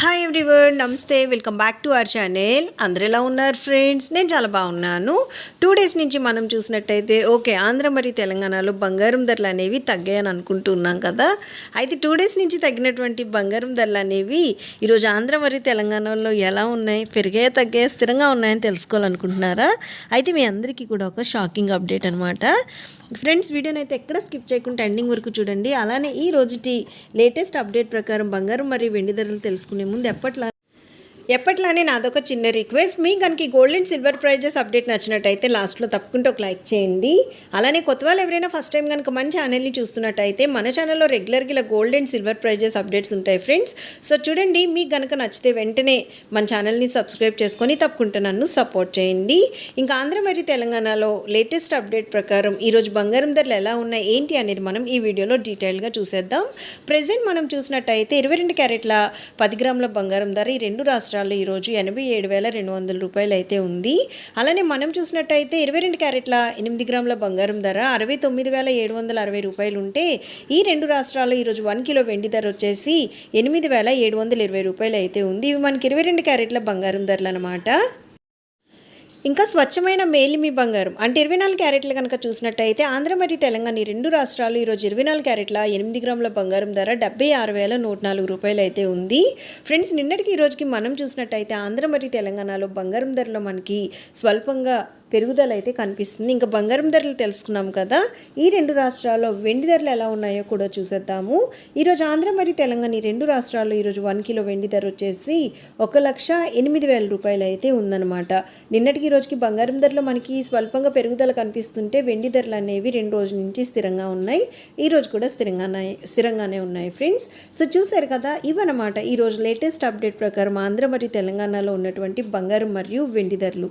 Hi everyone నమస్తే welcome back to our channel అందరు ఎలా ఉన్నారు ఫ్రెండ్స్ నేను చాలా బాగున్నాను. టూ డేస్ నుంచి మనం చూసినట్టయితే ఓకే ఆంధ్ర మరియు తెలంగాణలో బంగారం ధరలు అనేవి తగ్గాయని అనుకుంటున్నాం కదా. అయితే టూ డేస్ నుంచి తగ్గినటువంటి బంగారం ధరలు అనేవి ఈరోజు ఆంధ్ర మరియు తెలంగాణలో ఎలా ఉన్నాయి? పెరిగాయా తగ్గాయా స్థిరంగా ఉన్నాయని తెలుసుకోవాలనుకుంటున్నారా? అయితే మీ అందరికీ కూడా ఒక షాకింగ్ అప్డేట్ అనమాట ఫ్రెండ్స్ వీడియోని అయితే ఎక్కడ స్కిప్ చేయకుండా ఎండింగ్ వరకు చూడండి. అలానే ఈ రోజుటి లేటెస్ట్ అప్డేట్ ప్రకారం బంగారం మరియు వెండి ధరలు తెలుసుకునే ముందు ఎప్పట్లా ఎప్పట్లానే నాదొక చిన్న రిక్వెస్ట్. మీ కనుక gold and silver prices update నచ్చినట్టయితే లాస్ట్లో తప్పకుండా ఒక లైక్ చేయండి. అలానే కొత్త వాళ్ళు ఎవరైనా ఫస్ట్ టైం కనుక మన ఛానల్ని చూస్తున్నట్టయితే మన ఛానల్లో రెగ్యులర్గా ఇలా gold and silver prices updates ఉంటాయి ఫ్రెండ్స్. సో చూడండి మీకు కనుక నచ్చితే వెంటనే మన ఛానల్ని సబ్స్క్రైబ్ చేసుకొని తప్పకుండా నన్ను సపోర్ట్ చేయండి. ఇంకా ఆంధ్ర మరియు తెలంగాణలో లేటెస్ట్ అప్డేట్ ప్రకారం ఈరోజు బంగారం ధరలు ఎలా ఉన్నాయి ఏంటి అనేది మనం ఈ వీడియోలో డీటెయిల్గా చూసేద్దాం. ప్రజెంట్ మనం చూసినట్టయితే ఇరవై రెండు క్యారెట్ల పది గ్రాముల బంగారం ధర ఈ రెండు రాష్ట్రాలు క్యారెట్లలో ఈరోజు ఎనభై ఏడు వేల రెండు వందల రూపాయలు అయితే ఉంది. అలానే మనం చూసినట్టయితే ఇరవై రెండు క్యారెట్ల ఎనిమిది గ్రాముల బంగారం ధర అరవై తొమ్మిది వేల ఏడు వందల అరవై రూపాయలు ఉంటే ఈ రెండు రాష్ట్రాల్లో ఈరోజు వన్ కిలో వెండి ధర వచ్చేసి ఎనిమిది వేల ఏడు వందల ఇరవై రూపాయలు అయితే ఉంది. ఇవి మనకి ఇరవై రెండు క్యారెట్ల బంగారం ధరలు అనమాట ఇంకా స్వచ్ఛమైన మేలిమి బంగారం. అంటే ఇరవై నాలుగు క్యారెట్లు కనుక చూసినట్టయితే ఆంధ్ర మరియు తెలంగాణ ఈ రెండు రాష్ట్రాలు ఈరోజు ఇరవై నాలుగు క్యారెట్ల ఎనిమిది గ్రాముల బంగారం ధర డెబ్బై ఆరు వేల నూట నాలుగు రూపాయలు అయితే ఉంది. ఫ్రెండ్స్ నిన్నటికి ఈ రోజుకి మనం చూసినట్టయితే ఆంధ్ర మరియు తెలంగాణలో బంగారం ధరలో మనకి స్వల్పంగా పెరుగుదల అయితే కనిపిస్తుంది. ఇంకా బంగారం ధరలు తెలుసుకున్నాం కదా ఈ రెండు రాష్ట్రాల్లో వెండి ధరలు ఎలా ఉన్నాయో కూడా చూసేద్దాము. ఈరోజు ఆంధ్ర మరియు తెలంగాణ ఈ రెండు రాష్ట్రాల్లో ఈరోజు వన్ కిలో వెండి ధర వచ్చేసి ఒక లక్ష ఎనిమిది వేల రూపాయలు అయితే ఉందన్నమాట. నిన్నటికి ఈ రోజుకి బంగారం ధరలో మనకి స్వల్పంగా పెరుగుదల కనిపిస్తుంటే వెండి ధరలు అనేవి రెండు రోజుల నుంచి స్థిరంగా ఉన్నాయి. ఈ రోజు కూడా స్థిరంగానే స్థిరంగానే ఉన్నాయి ఫ్రెండ్స్. సో చూసారు కదా ఇవన్నమాట ఈరోజు లేటెస్ట్ అప్డేట్ ప్రకారం ఆంధ్ర మరియు తెలంగాణలో ఉన్నటువంటి బంగారం మరియు వెండి ధరలు.